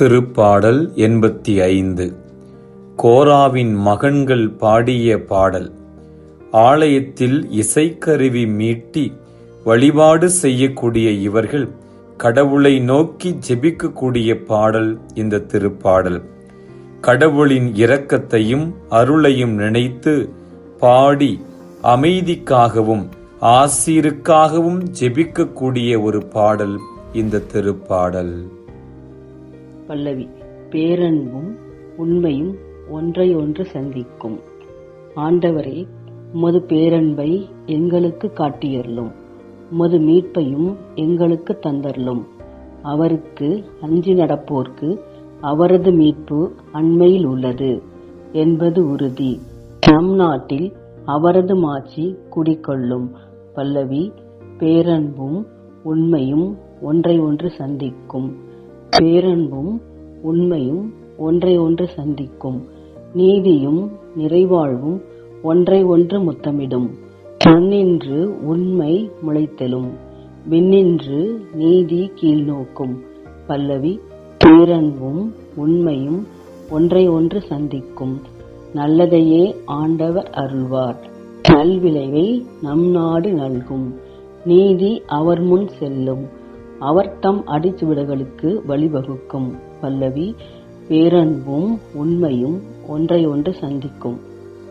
திருப்பாடல் எண்பத்தி ஐந்து. கோராவின் மகன்கள் பாடிய பாடல். ஆலயத்தில் இசைக்கருவி மீட்டி வழிபாடு செய்யக்கூடிய இவர்கள் கடவுளை நோக்கி ஜெபிக்கக்கூடிய பாடல் இந்த திருப்பாடல். கடவுளின் இரக்கத்தையும் அருளையும் நினைத்து பாடி அமைதிக்காகவும் ஆசீருக்காகவும் ஜெபிக்கக்கூடிய ஒரு பாடல் இந்த திருப்பாடல். பல்லவி பேரன்பும் உண்மையும் ஒன்றை ஒன்று சந்திக்கும். ஆண்டவரே உமது பேரன்பை எங்களுக்கு காட்டியருளும். உமது மீட்பையும் எங்களுக்கு தந்தருளும். அவருக்கு அஞ்சி நடப்போர்க்கு அவரது மீட்பு அண்மையில் உள்ளது என்பது உறுதி. நம் நாட்டில் அவரது மாட்சி குடிக்கொள்ளும். பல்லவி பேரன்பும் உண்மையும் ஒன்றை ஒன்று சந்திக்கும். பேரன்பும் உண்மையும் ஒன்றை ஒன்று சந்திக்கும். நீதியும் நிறைவாழ்வும் ஒன்றை ஒன்று முத்தமிடும். மண்ணின்று உண்மை முளைத்தெழும். விண்ணின்று நீதி கீழ்நோக்கும். பல்லவி பேரன்பும் உண்மையும் ஒன்றை ஒன்று சந்திக்கும். நல்லதையே ஆண்டவர் அருள்வார். நல்விளைவை நம் நாடு நல்கும். நீதி அவர் முன் செல்லும். அவர் தம் அடிச்சுவடுகளுக்கு வழிவகுக்கும் பல்லவி பேரன்பும் உண்மையும் ஒன்றை ஒன்று சந்திக்கும்.